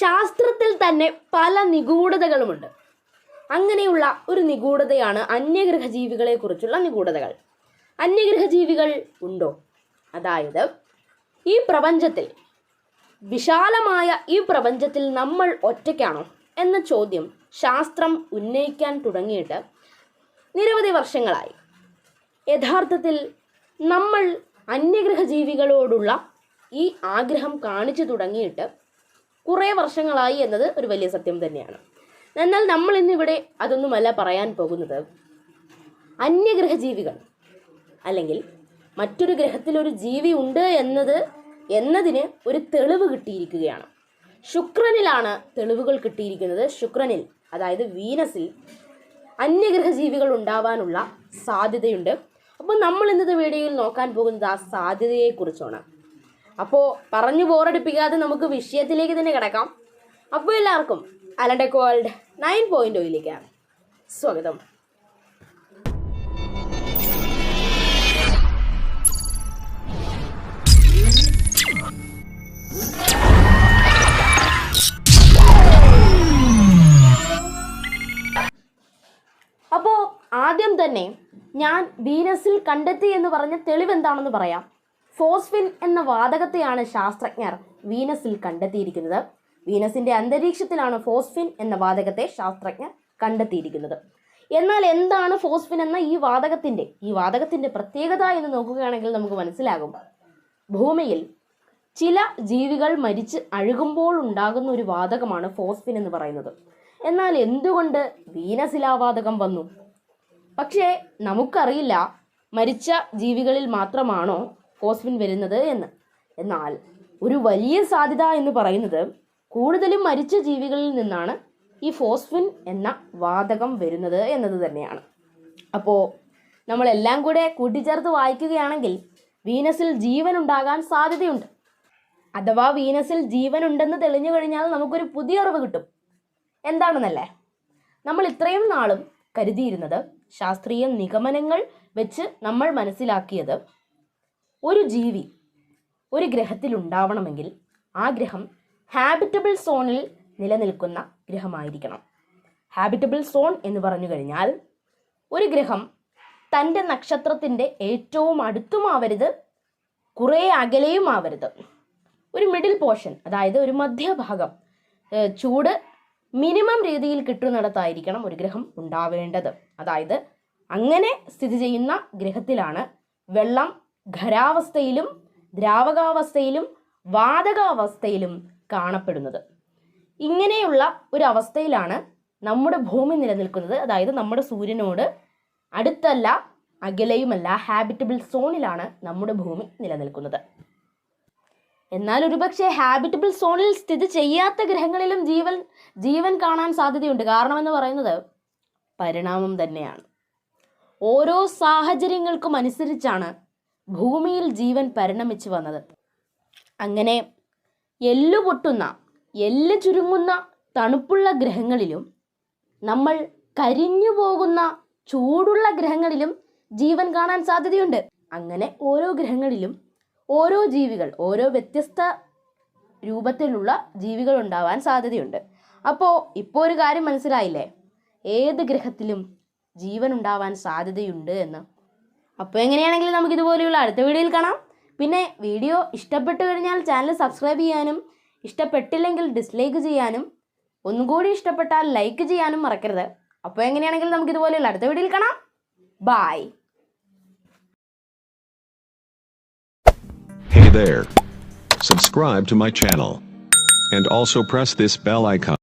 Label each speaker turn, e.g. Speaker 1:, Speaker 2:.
Speaker 1: ശാസ്ത്രത്തിൽ തന്നെ പല നിഗൂഢതകളുമുണ്ട്. അങ്ങനെയുള്ള ഒരു നിഗൂഢതയാണ് അന്യഗ്രഹ ജീവികളെ കുറിച്ചുള്ള നിഗൂഢതകൾ. അന്യഗ്രഹ ജീവികൾ ഉണ്ടോ? അതായത് ഈ പ്രപഞ്ചത്തിൽ വിശാലമായ ഈ പ്രപഞ്ചത്തിൽ നമ്മൾ ഒറ്റയ്ക്കാണോ എന്ന ചോദ്യം ശാസ്ത്രം ഉന്നയിക്കാൻ തുടങ്ങിയിട്ട് നിരവധി വർഷങ്ങളായി. യഥാർത്ഥത്തിൽ നമ്മൾ അന്യഗ്രഹ ജീവികളോടുള്ള ഈ ആഗ്രഹം കാണിച്ചു തുടങ്ങിയിട്ട് കുറേ വർഷങ്ങളായി എന്നത് ഒരു വലിയ സത്യം തന്നെയാണ്. എന്നാൽ നമ്മൾ ഇന്നിവിടെ അതൊന്നുമല്ല പറയാൻ പോകുന്നത്. അന്യഗ്രഹ ജീവികൾ അല്ലെങ്കിൽ മറ്റൊരു ഗ്രഹത്തിലൊരു ജീവി ഉണ്ട് എന്നത് എന്നതിന് ഒരു തെളിവ് കിട്ടിയിരിക്കുകയാണ്. ശുക്രനിലാണ് തെളിവുകൾ കിട്ടിയിരിക്കുന്നത്. ശുക്രനിൽ അതായത് വീനസിൽ അന്യഗ്രഹ ജീവികൾ ഉണ്ടാവാനുള്ള സാധ്യതയുണ്ട്. അപ്പോൾ നമ്മൾ ഇന്നത്തെ വീഡിയോയിൽ നോക്കാൻ പോകുന്നത് ആ സാധ്യതയെക്കുറിച്ചാണ്. അപ്പോൾ പറഞ്ഞു ബോറടിപ്പിക്കാതെ നമുക്ക് വിഷയത്തിലേക്ക് തന്നെ കിടക്കാം. അപ്പോൾ എല്ലാവർക്കും അലണ്ടക് വേൾഡ് നയൻ പോയിന്റ് ഒയിലേക്കാണ്. സ്വാഗതം. അപ്പോൾ ആദ്യം തന്നെ ഞാൻ വീനസിൽ കണ്ടെത്തി എന്ന് പറഞ്ഞ തെളിവ് എന്താണെന്ന് പറയാം. ഫോസ്ഫിൻ എന്ന വാതകത്തെയാണ് ശാസ്ത്രജ്ഞർ വീനസിൽ കണ്ടെത്തിയിരിക്കുന്നത്. വീനസിന്റെ അന്തരീക്ഷത്തിലാണ് ഫോസ്ഫിൻ എന്ന വാതകത്തെ ശാസ്ത്രജ്ഞർ കണ്ടെത്തിയിരിക്കുന്നത്. എന്നാൽ എന്താണ് ഫോസ്ഫിൻ എന്ന ഈ വാതകത്തിന്റെ? ഈ വാതകത്തിന്റെ പ്രത്യേകത എന്ന് നോക്കുകയാണെങ്കിൽ നമുക്ക് മനസ്സിലാകും. ഭൂമിയിൽ ചില ജീവികൾ മരിച്ച് അഴുകുമ്പോൾ ഉണ്ടാകുന്ന ഒരു വാതകമാണ് ഫോസ്ഫിൻ എന്ന് പറയുന്നത്. എന്നാൽ എന്തുകൊണ്ട് വീനസിലാവാതകം വന്നു? പക്ഷേ നമുക്കറിയില്ല മരിച്ച ജീവികളിൽ മാത്രമാണോ ഫോസ്ഫിൻ വരുന്നത് എന്ന്. എന്നാൽ ഒരു വലിയ സാധ്യത എന്ന് പറയുന്നത് കൂടുതലും മരിച്ച ജീവികളിൽ നിന്നാണ് ഈ ഫോസ്ഫിൻ എന്ന വാതകം വരുന്നത് എന്നത് തന്നെയാണ്. അപ്പോൾ നമ്മളെല്ലാം കൂടെ കൂട്ടിച്ചേർത്ത് വായിക്കുകയാണെങ്കിൽ വീനസിൽ ജീവൻ ഉണ്ടാകാൻ സാധ്യതയുണ്ട്. അഥവാ വീനസിൽ ജീവൻ ഉണ്ടെന്ന് തെളിഞ്ഞു കഴിഞ്ഞാൽ നമുക്കൊരു പുതിയ അറിവ് കിട്ടും. എന്താണെന്നല്ലേ? നമ്മൾ ഇത്രയും നാളും കരുതിയിരുന്നത് ശാസ്ത്രീയ നിഗമനങ്ങൾ വെച്ച് നമ്മൾ മനസ്സിലാക്കിയത് ഒരു ജീവി ഒരു ഗ്രഹത്തിൽ ഉണ്ടാവണമെങ്കിൽ ആ ഗ്രഹം ഹാബിറ്റബിൾ സോണിൽ നിലനിൽക്കുന്ന ഗ്രഹമായിരിക്കണം. ഹാബിറ്റബിൾ സോൺ എന്ന് പറഞ്ഞു കഴിഞ്ഞാൽ ഒരു ഗ്രഹം തന്റെ നക്ഷത്രത്തിന്റെ ഏറ്റവും അടുത്തുമാവരുത് കുറേ അകലെയും ആവരുത് ഒരു മിഡിൽ പോർഷൻ അതായത് ഒരു മധ്യഭാഗം ചൂട് മിനിമം രീതിയിൽ കിട്ടുന്നിടത്തായിരിക്കണം ഒരു ഗ്രഹം ഉണ്ടാവേണ്ടത്. അതായത് അങ്ങനെ സ്ഥിതി ചെയ്യുന്ന ഗ്രഹത്തിലാണ് വെള്ളം ഖരാവസ്ഥയിലും ദ്രാവകാവസ്ഥയിലും വാതകാവസ്ഥയിലും കാണപ്പെടുന്നത്. ഇങ്ങനെയുള്ള ഒരു അവസ്ഥയിലാണ് നമ്മുടെ ഭൂമി നിലനിൽക്കുന്നത്. അതായത് നമ്മുടെ സൂര്യനോട് അടുത്തല്ല അകലെയുമല്ല ഹാബിറ്റബിൾ സോണിലാണ് നമ്മുടെ ഭൂമി നിലനിൽക്കുന്നത്. എന്നാൽ ഒരുപക്ഷെ ഹാബിറ്റബിൾ സോണിൽ സ്ഥിതി ചെയ്യാത്ത ഗ്രഹങ്ങളിലും ജീവൻ ജീവൻ കാണാൻ സാധ്യതയുണ്ട്. കാരണമെന്ന് പറയുന്നത് പരിണാമം തന്നെയാണ്. ഓരോ സാഹചര്യങ്ങൾക്കും അനുസരിച്ചാണ് ഭൂമിയിൽ ജീവൻ പരിണമിച്ചു വന്നത്. അങ്ങനെ എല്ലു പൊട്ടുന്ന എല്ല് ചുരുങ്ങുന്ന തണുപ്പുള്ള ഗ്രഹങ്ങളിലും നമ്മൾ കരിഞ്ഞു പോകുന്ന ചൂടുള്ള ഗ്രഹങ്ങളിലും ജീവൻ കാണാൻ സാധ്യതയുണ്ട്. അങ്ങനെ ഓരോ ഗ്രഹങ്ങളിലും ഓരോ ജീവികൾ ഓരോ വ്യത്യസ്ത രൂപത്തിലുള്ള ജീവികൾ ഉണ്ടാവാൻ സാധ്യതയുണ്ട്. അപ്പോൾ ഇപ്പോൾ ഒരു കാര്യം മനസ്സിലായില്ലേ? ഏത് ഗ്രഹത്തിലും ജീവൻ ഉണ്ടാവാൻ സാധ്യതയുണ്ട് എന്ന്. അപ്പോൾ എങ്ങനെയാണെങ്കിലും നമുക്ക് ഇതുപോലെയുള്ള അടുത്ത വീഡിയോയിൽ കാണാം പിന്നെ വീഡിയോ ഇഷ്ടപ്പെട്ടു കഴിഞ്ഞാൽ ചാനൽ സബ്സ്ക്രൈബ് ചെയ്യാനും ഇഷ്ടപ്പെട്ടില്ലെങ്കിൽ ഡിസ്ലൈക്ക് ചെയ്യാനും ഒന്നും കൂടി ഇഷ്ടപ്പെട്ടാൽ ലൈക്ക് ചെയ്യാനും മറക്കരുത് അപ്പോൾ എങ്ങനെയാണെങ്കിലും നമുക്ക് ഇതുപോലെയുള്ള അടുത്ത വീഡിയോയിൽ കാണാം bye
Speaker 2: Hey there. Subscribe to my channel. And also press this bell icon.